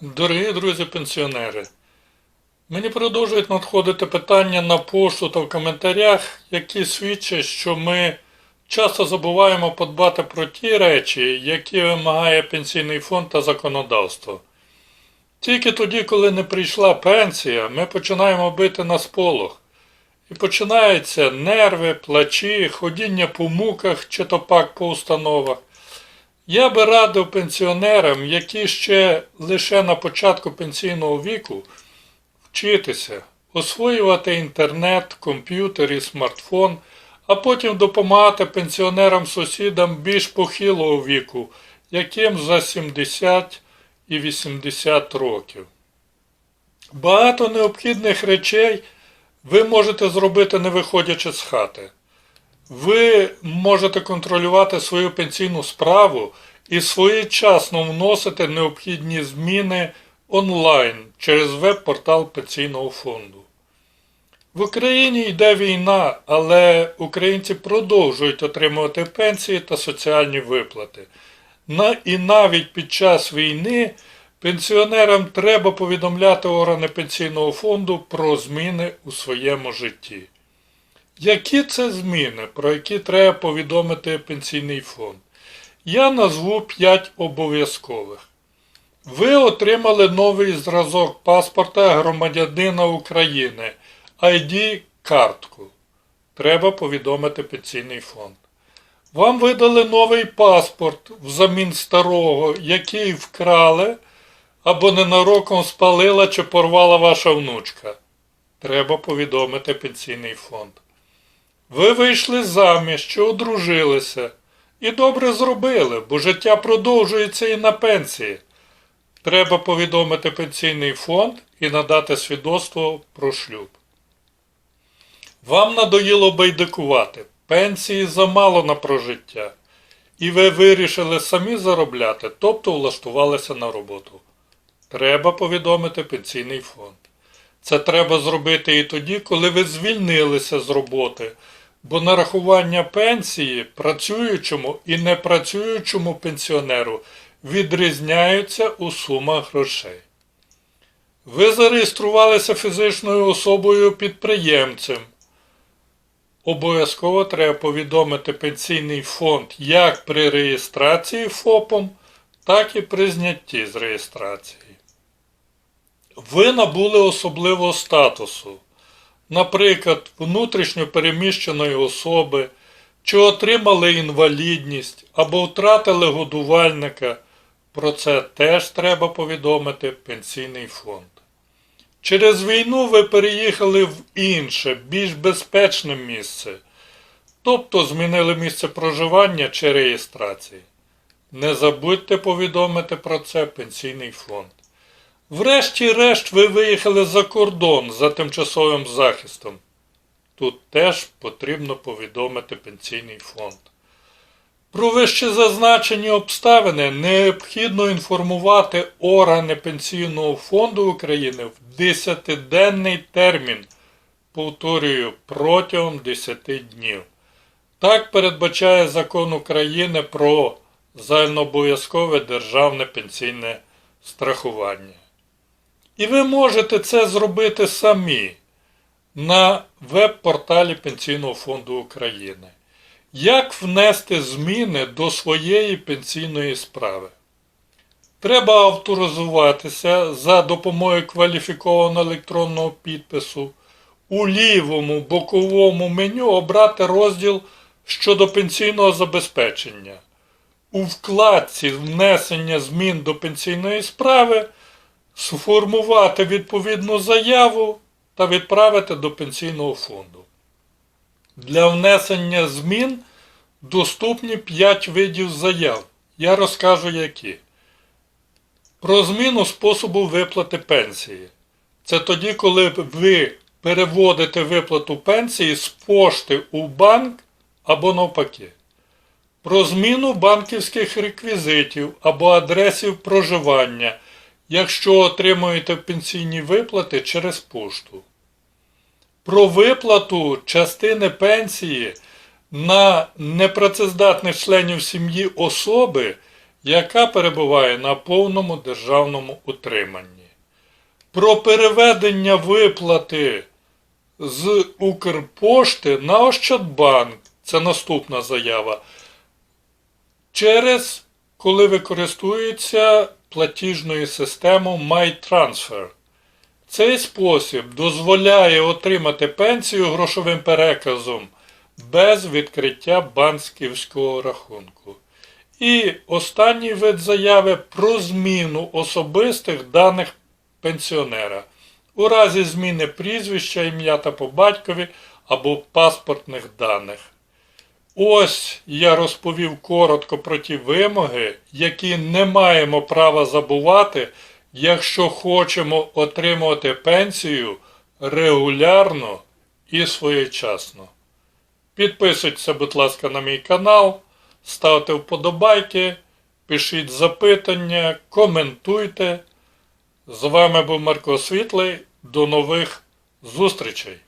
Дорогі друзі-пенсіонери, мені продовжують надходити питання на пошту та в коментарях, які свідчать, що ми часто забуваємо подбати про ті речі, які вимагає пенсійний фонд та законодавство. Тільки тоді, коли не прийшла пенсія, ми починаємо бити на сполох. І починаються нерви, плачі, ходіння по муках чи то пак по установах. Я би радив пенсіонерам, які ще лише на початку пенсійного віку, вчитися, освоювати інтернет, комп'ютер і смартфон, а потім допомагати пенсіонерам-сусідам більш похилого віку, яким за 70 і 80 років. Багато необхідних речей ви можете зробити не виходячи з хати. Ви можете контролювати свою пенсійну справу і своєчасно вносити необхідні зміни онлайн через веб-портал пенсійного фонду. В Україні йде війна, але українці продовжують отримувати пенсії та соціальні виплати. На, і навіть під час війни пенсіонерам треба повідомляти органи пенсійного фонду про зміни у своєму житті. Які це зміни, про які треба повідомити пенсійний фонд? Я назву 5 обов'язкових. Ви отримали новий зразок паспорта громадянина України ID-картку. Треба повідомити пенсійний фонд. Вам видали новий паспорт взамін старого, який вкрали або ненароком спалила чи порвала ваша внучка. Треба повідомити пенсійний фонд. Ви вийшли заміж чи одружилися. І добре зробили, бо життя продовжується і на пенсії. Треба повідомити пенсійний фонд і надати свідоцтво про шлюб. Вам надоїло байдикувати, пенсії замало на прожиття. І ви вирішили самі заробляти, тобто влаштувалися на роботу. Треба повідомити пенсійний фонд. Це треба зробити і тоді, коли ви звільнилися з роботи, бо нарахування пенсії працюючому і непрацюючому пенсіонеру відрізняються у сумах грошей. Ви зареєструвалися фізичною особою підприємцем. Обов'язково треба повідомити пенсійний фонд як при реєстрації ФОПом, так і при знятті з реєстрації. Ви набули особливого статусу, наприклад, внутрішньо переміщеної особи, чи отримали інвалідність або втратили годувальника. Про це теж треба повідомити пенсійний фонд. Через війну ви переїхали в інше, більш безпечне місце, тобто змінили місце проживання чи реєстрації. Не забудьте повідомити про це пенсійний фонд. Врешті-решт ви виїхали за кордон за тимчасовим захистом. Тут теж потрібно повідомити пенсійний фонд. Про вище зазначені обставини необхідно інформувати органи Пенсійного фонду України в 10-денний термін, повторюю, протягом 10 днів. Так передбачає закон України про загальнообов'язкове державне пенсійне страхування. І ви можете це зробити самі на веб-порталі Пенсійного фонду України. Як внести зміни до своєї пенсійної справи? Треба авторизуватися за допомогою кваліфікованого електронного підпису. У лівому боковому меню обрати розділ щодо пенсійного забезпечення. У вкладці внесення змін до пенсійної справи сформувати відповідну заяву та відправити до пенсійного фонду. Для внесення змін доступні 5 видів заяв. Я розкажу які. Про зміну способу виплати пенсії. Це тоді, коли ви переводите виплату пенсії з пошти у банк або навпаки. Про зміну банківських реквізитів або адресів проживання, якщо отримуєте пенсійні виплати через пошту про виплату частини пенсії на непрацездатних членів сім'ї особи, яка перебуває на повному державному утриманні. Про переведення виплати з Укрпошти на Ощадбанк. Це наступна заява. Через коли використовується платіжною системою MyTransfer. Цей спосіб дозволяє отримати пенсію грошовим переказом без відкриття банківського рахунку. І останній вид заяви про зміну особистих даних пенсіонера у разі зміни прізвища, ім'я та по батькові або паспортних даних. Ось я розповів коротко про ті вимоги, які не маємо права забувати, якщо хочемо отримувати пенсію регулярно і своєчасно. Підписуйтеся, будь ласка, на мій канал, ставте вподобайки, пишіть запитання, коментуйте. З вами був Марко Світлий. До нових зустрічей!